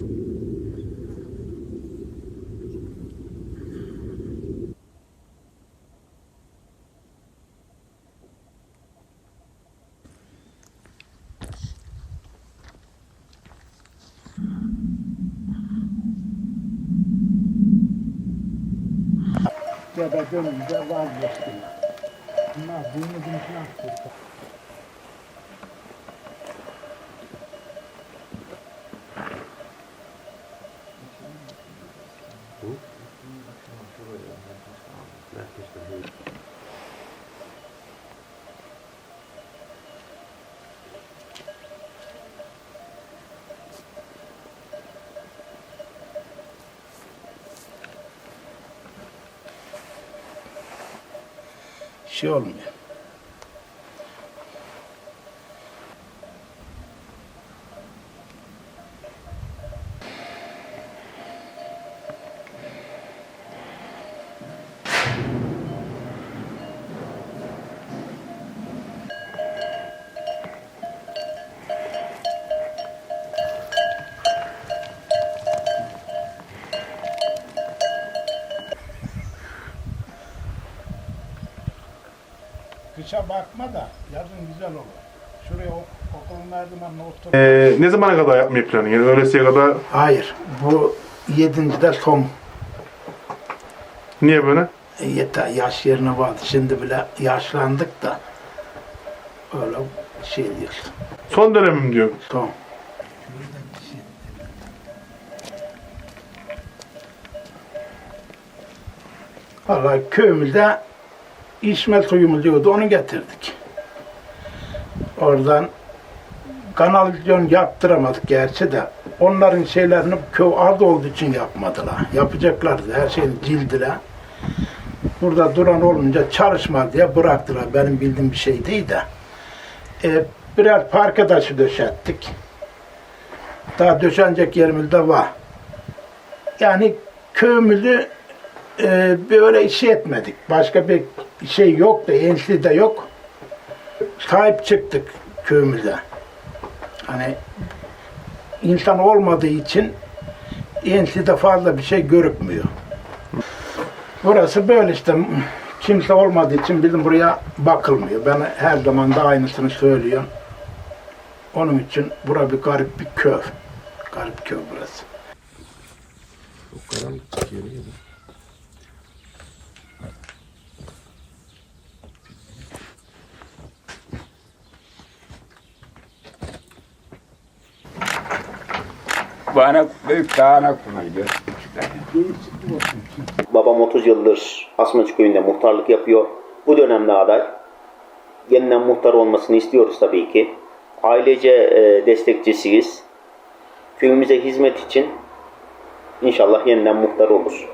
Quebra-deu, não deu água. Na bunda de um aktif. Şey olmuyor. Kışa bakma da yazın güzel olur. Şuraya ok okulun merdivenine otur. Ee, ne zamana kadar yapmayı planlıyorsun? Yani öylesiye kadar Hayır. Bu yedincide son. niye böyle? E, Yeter yaş yerine vardı. Şimdi bile yaşlandık da öyle şey değil. Son dönemim diyor. Son. Valla köyümüzde İsmet suyumuz diyordu, onu getirdik. Oradan kanalizasyon yaptıramadık gerçi de. Onların şeylerini köy az olduğu için yapmadılar. Yapacaklardı, her şeyini cildiler. Burada duran olunca çalışma diye bıraktılar. Benim bildiğim bir şey değil de. E, birer parke taşı döşettik. Daha döşenecek yerimiz de var. Yani köyümüzü e, böyle şey etmedik. Başka bir şey yok da, enişli de yok. Sahip çıktık köyümüze. Hani insan olmadığı için enişlide fazla bir şey görükmüyor. Burası böyle işte kimse olmadığı için bizim buraya bakılmıyor. Ben her zaman da aynısını söylüyorum. Onun için bura bir garip bir köy. Garip köy burası. Bana büyük bunaydı. Babam 30 yıldır Asmancı köyünde muhtarlık yapıyor. Bu dönemde aday. Yeniden muhtar olmasını istiyoruz tabii ki. Ailece e, destekçisiyiz. Köyümüze hizmet için inşallah yeniden muhtar olur.